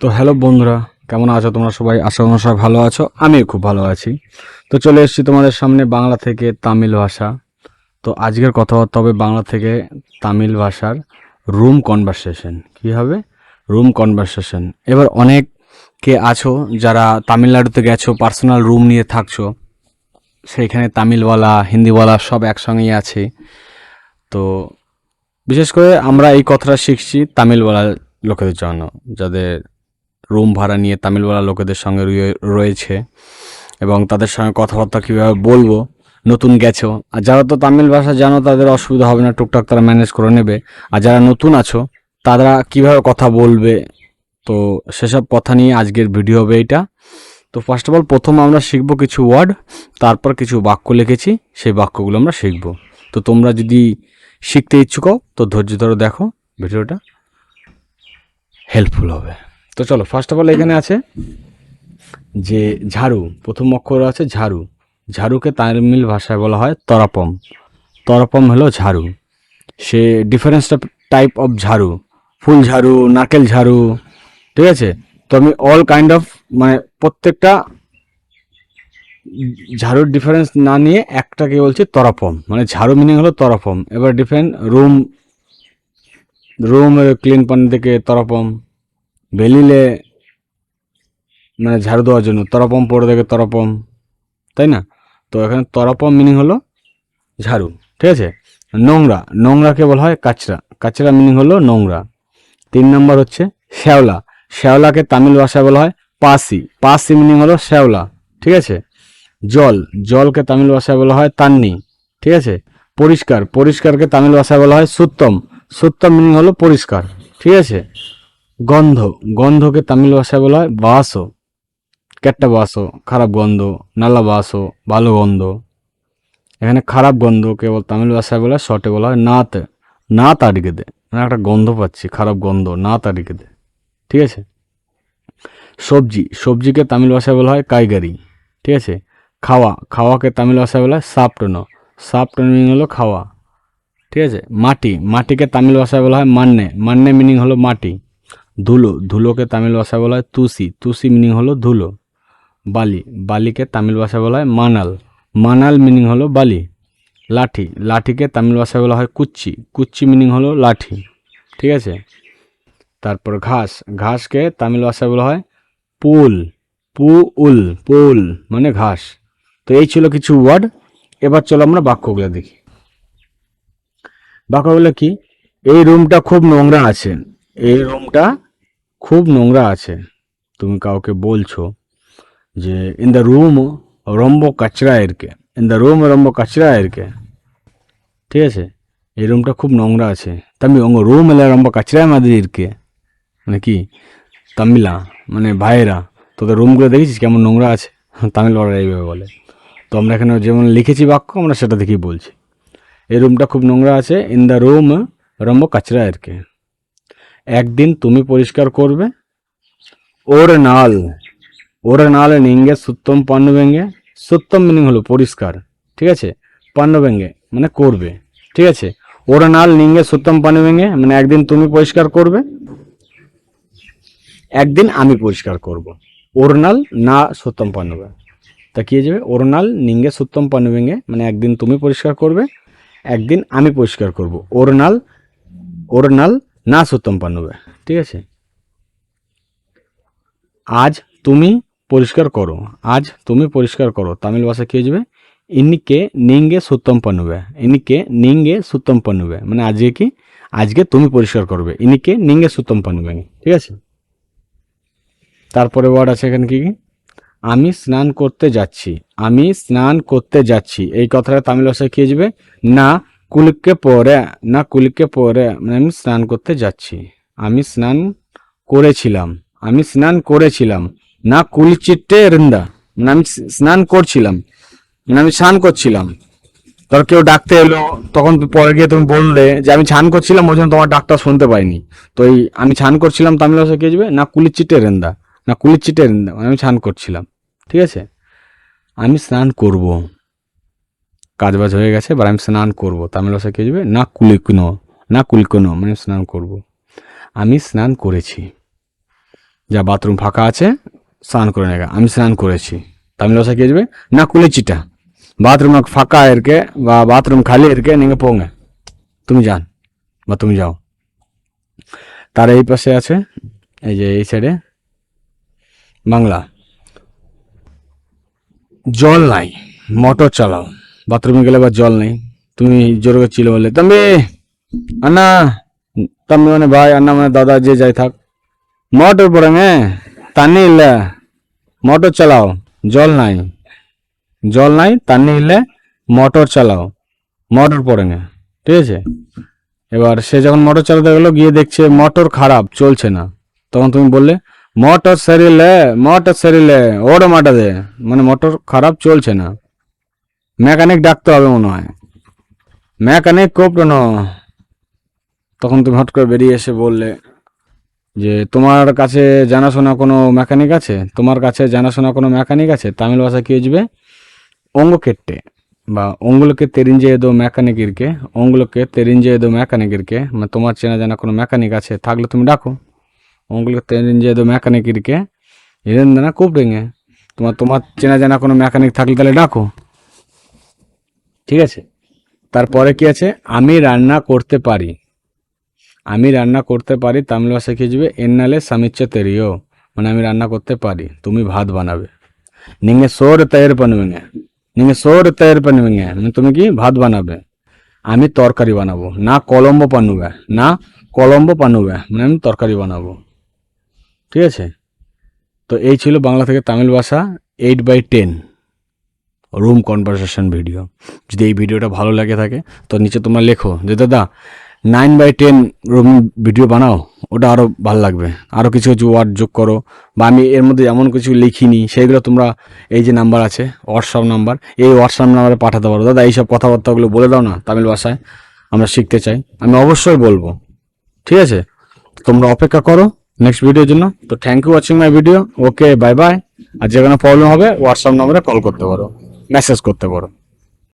তো হ্যালো বন্ধুরা, কেমন আছো তোমরা সবাই? আশা করি সবাই ভালো আছো। আমিও খুব ভালো আছি। তো চলে এসেছি তোমাদের সামনে বাংলা থেকে তামিল ভাষা। তো আজকের কথাবার্তা হবে বাংলা থেকে তামিল ভাষার রুম কনভারসেশন কী হবে? রুম কনভারসেশন এবার অনেকে আছো, যারা তামিলনাড়ুতে গেছো পার্সোনাল রুম নিয়ে থাকছো। সেইখানে তামিলওয়ালা, হিন্দিওয়ালা সব একসঙ্গেই আছে। তো বিশেষ করে আমরা এই কথাটা শিখছি তামিলওয়ালা লোকেদের জন্য, যাদের রুম ভাড়া নিয়ে তামিলওয়ালা লোকেদের সঙ্গে রয়ে- রয়েছে এবং তাদের সঙ্গে কথাবার্তা কীভাবে বলব, নতুন গেছো। আর যারা তো তামিল ভাষা জানো, তাদের অসুবিধা হবে না, টুকটাক তারা ম্যানেজ করে নেবে। আর যারা নতুন আছো, তারা কীভাবে কথা বলবে? তো সেসব কথা নিয়ে আজকের ভিডিও হবে এইটা। তো ফার্স্ট অফ অল প্রথম আমরা শিখব কিছু ওয়ার্ড তারপর কিছু বাক্য লিখেছি, সেই বাক্যগুলো আমরা শিখব। তো তোমরা যদি শিখতে ইচ্ছুক তো ধৈর্য ধরে, দেখো, ভিডিওটা হেল্পফুল হবে। তো চলো ফার্স্ট অফ অল এখানে আছে যে ঝাড়ু, প্রথম অক্ষর আছে ঝাড়ু। ঝাড়ুকে তামিল ভাষায় বলা হয় তরাপম। তরাপম হলো ঝাড়ু। সে ডিফারেন্স টাইপ অফ ঝাড়ু। ফুল ঝাড়ু, নারকেল ঝাড়ু, ঠিক আছে? তো আমি অল কাইন্ড অফ মানে প্রত্যেকটা ঝাড়ুর ডিফারেন্স না নিয়ে একটাকে বলছি তরাপম। মানে ঝাড়ু মিনিং হলো তরাপম। এবার ডিফারেন্ট রুম রুম ক্লিন পানি থেকে তরাপম। বেলিলে মানে ঝাড়ু দেওয়ার জন্য, তরাপম পড়ে দেখে তরাপম, তাই না? তো এখানে তরাপম মিনিং হলো ঝাড়ু, ঠিক আছে? নোংরা, নোংরাকে বলা হয় কাচরা কাচরা মিনিং হলো নোংরা। তিন নম্বর হচ্ছে শ্যাওলা, শ্যাওলাকে তামিল ভাষায় বলা হয় পাসি পাসি মিনিং হলো শ্যাওলা, ঠিক আছে? জল, জলকে তামিল ভাষায় বলা হয় তান্নি, ঠিক আছে? পরিষ্কার, পরিষ্কারকে তামিল ভাষায় বলা হয় সুত্তম সুত্তম মিনিং হলো পরিষ্কার, ঠিক আছে? গন্ধ। গন্ধকে তামিল ভাষায় বলা হয় বাসো। কেট্টা বাসো, খারাপ গন্ধ, নালা বাসো, ভালো গন্ধ। এখানে খারাপ গন্ধ কেবল তামিল ভাষায় বলা শর্টে বলা হয় নাত। না তাড়িকে দে। একটা গন্ধ পাচ্ছি, খারাপ গন্ধ না তাড়িকে দে। ঠিক আছে? সবজি। সবজিকে তামিল ভাষায় বলা হয় কাইগারি। ঠিক আছে? খাওয়া। খাওয়াকে তামিল ভাষায় বলা হয় সাপটনো। সাপটনো মিনিং হলো খাওয়া। ঠিক আছে? মাটি। মাটিকে তামিল ভাষায় বলা হয় মান্নে। মান্নে মিনিং হলো মাটি। ধুলো, ধুলোকে তামিল ভাষায় বলা হয় তুসি। তুসি মিনিং হলো ধুলো। বালি, বালিকে তামিল ভাষায় বলা হয় মানাল। মানাল মিনিং হলো বালি। লাঠি, লাঠিকে তামিল ভাষায় বলা হয় কুচ্চি কুচ্চি মিনিং হলো লাঠি। ঠিক আছে? তারপর ঘাস, ঘাসকে তামিল ভাষায় বলা হয় পুল। পু উল পুল মানে ঘাস। তো এই ছিল কিছু ওয়ার্ড এবার চলো আমরা বাক্যগুলো দেখি। বাক্যগুলো কি? এই রুমটা খুব নোংরা আছে। এই রুমটা খুব নোংরা আছে। তুমি কাউকে বলছো যে ইন দ্য রুম রম্ব কাচরা এরকে। ইন দ্য রুম রম্ব কাচরা এরকে। ঠিক আছে? এই রুমটা খুব নোংরা আছে। তামি অঙ্গ রুম এলে রম্ব কাচরা মাদি ইরকে মানে কি? তামিলা মানে ভাইয়েরা, তোদের রুমগুলো দেখেছিস কেমন নোংরা আছে? তামিল বড়রা এইভাবে বলে। তো আমরা এখানে যেমন লিখেছি বাক্য, আমরা সেটা দেখেই বলছি। এই রুমটা খুব নোংরা আছে। ইন দ্য রুম রম্ব কাচরা এরকে। একদিন তুমি পরিষ্কার করবে। ওর নাল ওর নাল নিঙ্গে সুত্তম পান্ন ভেঙ্গে সুত্তম মিনিং হলো পরিষ্কার, ঠিক আছে? পান্ন ভেঙ্গে মানে করবে, ঠিক আছে? ওর নাল নিঙ্গে সুত্তম পান্ন ভেঙ্গে মানে একদিন তুমি পরিষ্কার করবে, একদিন আমি পরিষ্কার করব। ওরনাল না সুত্তম পান্নবে তা কি যাবে? ওরনাল নিঙ্গে সুত্তম পান্নভেঙ্গে মানে একদিন তুমি পরিষ্কার করবে, একদিন আমি পরিষ্কার করব। ওরনাল ওরনাল না সুত্তম পান্নবে ঠিক আছে? আজ তুমি পরিষ্কার করো, আজ তুমি পরিষ্কার করো, তামিল ভাষা কি হয়ে ইনিকে নিঙ্গে সুত্তম পান্নবে ইনিকে নিঙ্গে সুত্তম পান্নবে মানে আজকে কি? আজকে তুমি পরিষ্কার করবে ইনিকে নিঙ্গে সুত্তম পান্নবে ঠিক আছে? তারপরে ওয়ার্ড আছে এখানে কি? আমি স্নান করতে যাচ্ছি, আমি স্নান করতে যাচ্ছি, এই কথাটা তামিল ভাষায় কি যাবে না কুলিককে পরে, না কুলিককে পরে মানে আমি স্নান করতে যাচ্ছি। আমি স্নান করেছিলাম। আমি স্নান করেছিলাম। না কুলিচিটে রিন্দা। মানে আমি স্নান করছিলাম। মানে আমি স্নান করছিলাম। ধর কেউ ডাকতে এলো, তখন পরে গিয়ে তুমি বললে যে আমি ছান করছিলাম, ওই জন্য তোমার ডাকটা শুনতে পাইনি। তো এই আমি ছান করছিলাম তামিল ভাষায় কি যাবে? না কুলিচিটে রেন্দা। না কুলিচিটে রেন্দা। মানে আমি ছান করছিলাম। ঠিক আছে? আমি স্নান করব। কাজ বাজ হয়ে গেছে, এবার আমি স্নান করব। তামিল ভাষায় কি যাবে না কুলিকুনো না কুলিকুনো মানে স্নান করব। আমি স্নান করেছি। যা বাথরুম ফাঁকা আছে, স্নান করে নেগা আমি স্নান করেছি। তামিল ভাষা কি আসবে না কুলিচিটা। বাথরুম ফাঁকা এরকে, বা বাথরুম খালি এরকে নিয়ে পোঙে। তুমি যান, বা তুমি যাও। তার এই পাশে আছে, এই যে এই সাইডে বাংলা। জল নাই, মোটর চালাও। বাথরুমে গেলে বা জল নেই। তুমি জোরে চিলে বললে তম্বি, আন্না, তম্বি মানে ভাই, আন্না মানে দাদা, যে যাই থাক। মোটর পড়েঙ্গে তানি ইল্লে মোটর চালাও, জল নাই। জল নাই তানি ইল্লে মোটর চালাও। মোটর পড়েঙ্গে ঠিক আছে? এবার সে যখন মোটর চালাতে গেলো, গিয়ে দেখছে মোটর খারাপ, চলছে না। তখন তুমি বললে, মোটর সারিলে মোটর সারিলে ওড়ো মাটা দে মানে মোটর খারাপ, চলছে না। মেকানিক ডাকতে হবে মনে হয়। মেকানিক কোপটানো তখন তুমি হট করে বেরিয়ে এসে বললে যে, তোমার কাছে জানাশোনা কোনো মেকানিক আছে? তোমার কাছে জানাশোনা কোনো মেকানিক আছে? তামিল ভাষা কি হয়েছে কেটে বা অঙ্গুলোকে তেরিঞ্জে দো ম্যাকানিকিরকে অঙ্গুলোকে তেরিঞ্জে দো ম্যাকানিকিরকে মানে তোমার চেনা জানা কোনো মেকানিক আছে? থাকলে তুমি ডাকো। অঙ্গুলোকে তেরিঞ্জে দো মেকানিকিরকে এরেন দানা কোপড়েঙে তোমার তোমার চেনা জানা কোনো মেকানিক থাকলে তাহলে ডাকো। ঠিক আছে? তারপরে কি আছে? আমি রান্না করতে পারি। আমি রান্না করতে পারি, তামিল ভাষা কি যাবে এনালে সামিচ্চা তেরিও। মানে আমি রান্না করতে পারি, তুমি ভাত বানাবে। নিঙে সোর তৈর পানবে নিঙে সোর তৈর পানবে মানে তুমি কি ভাত বানাবে। আমি তরকারি বানাবো, না কলম্ব পানুবে, না কলম্ব পানুবে মানে আমি তরকারি বানাবো। ঠিক আছে? তো এই ছিল বাংলা থেকে তামিল ভাষা eight by ten room conversation video যদি এই ভিডিওটা ভালো লাগে থাকে, তো নিচে তোমরা লেখো যে, দাদা nine by ten room video বানাও, ওটা আরও ভালো লাগবে। আরও কিছু কিছু ওয়ার্ড যোগ করো। বা আমি এর মধ্যে এমন কিছু লিখিনি, সেইগুলো তোমরা এই যে নাম্বার আছে হোয়াটসঅ্যাপ নাম্বার এই হোয়াটসঅ্যাপ নাম্বারে পাঠাতে পারো। দাদা, এইসব কথাবার্তাগুলো বলে দাও না, তামিল ভাষায়। আমরা শিখতে চাই। আমি অবশ্যই বলব। ঠিক আছে? তোমরা অপেক্ষা করো নেক্সট ভিডিওর জন্য। তো thank you watching my video okay bye bye আর যে কোনো প্রবলেম হবে হোয়াটসঅ্যাপ নম্বরে কল করতে পারো। মেসেজ করতে পারো।